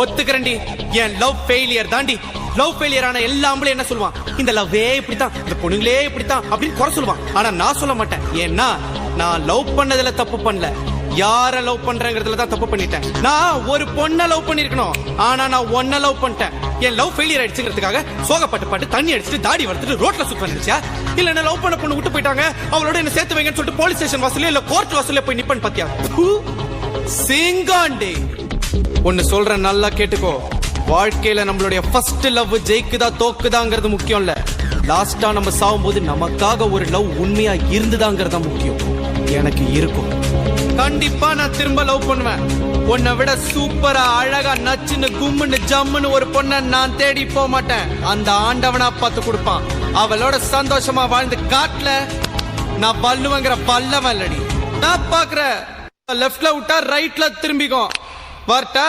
ஒத்துக்கிறேன்டி. என் love failure தாண்டி love failure ஆன எல்லா ஆம்பளையும் என்ன சொல்லுவான்? இந்த லவ்வே இப்படி தான் இந்த பொண்ணுங்களே இப்படித்தான் அப்படின்னு குறை சொல்லுவான். ஆனா நான் சொல்ல மாட்டேன். ஏன்னா நான் லவ் பண்ணதுல தப்பு பண்ணல. யார லவ் பண்றேங்கிறதுல தான் தப்பு பண்ணிட்டேன். நான் ஒரு பொண்ணை லவ் பண்ணிருக்கணும். ஆனா நான் ஒன்ன லவ் பண்ணிட்டேன். என் லவ் ஃபெயிலியர் ஆயிடுச்சுங்கிறதுக்காக சோகப்பட்டு பாட்டு தண்ணி அடிச்சுட்டு தாடி வளர்த்துட்டு ரோட்ல சுத்த நினைச்சா இல்ல என்ன லவ் பண்ண பொண்ணு விட்டு போயிட்டாங்க? அவளோட என்ன சேர்த்து வைங்கன்னு சொல்லிட்டு போலீஸ் ஸ்டேஷன் வாசல்ல இல்ல கோர்ட் வாசல்ல போய் நிப்பன் பாத்தியா? சிங்காண்டே. ஒன்னு சொல்றேன் நல்லா கேட்டுக்கோ. வாழ்க்கையில நம்மளுடைய ஃபர்ஸ்ட் லவ் ஜெயிக்குதா தோக்குதாங்கிறது முக்கியம் இல்ல லாஸ்டா நம்ம சாகும்போது நமக்காக ஒரு லவ் உண்மையா இருந்துதாங்கிறது தான் முக்கியம். எனக்கு இருக்கும். கண்டிப்பா நான் திரும்ப லவ் பண்ணுவேன். உன்னை விட சூப்பரா அழகா நச்சுன்னு கும்முன்னு ஜம்முன்னு ஒரு பொண்ணை நான் தேடி போக மாட்டேன். அந்த ஆண்டவனா பார்த்து கொடுப்பான். அவளோட சந்தோஷமா வாழ்ந்து காட்டல நான் பல்லுவங்கிற பல்லவன் இல்லடி. நான் பாக்குற லெஃப்ட்ல விட்டா ரைட்ல திரும்பிக்கும். வரட்டா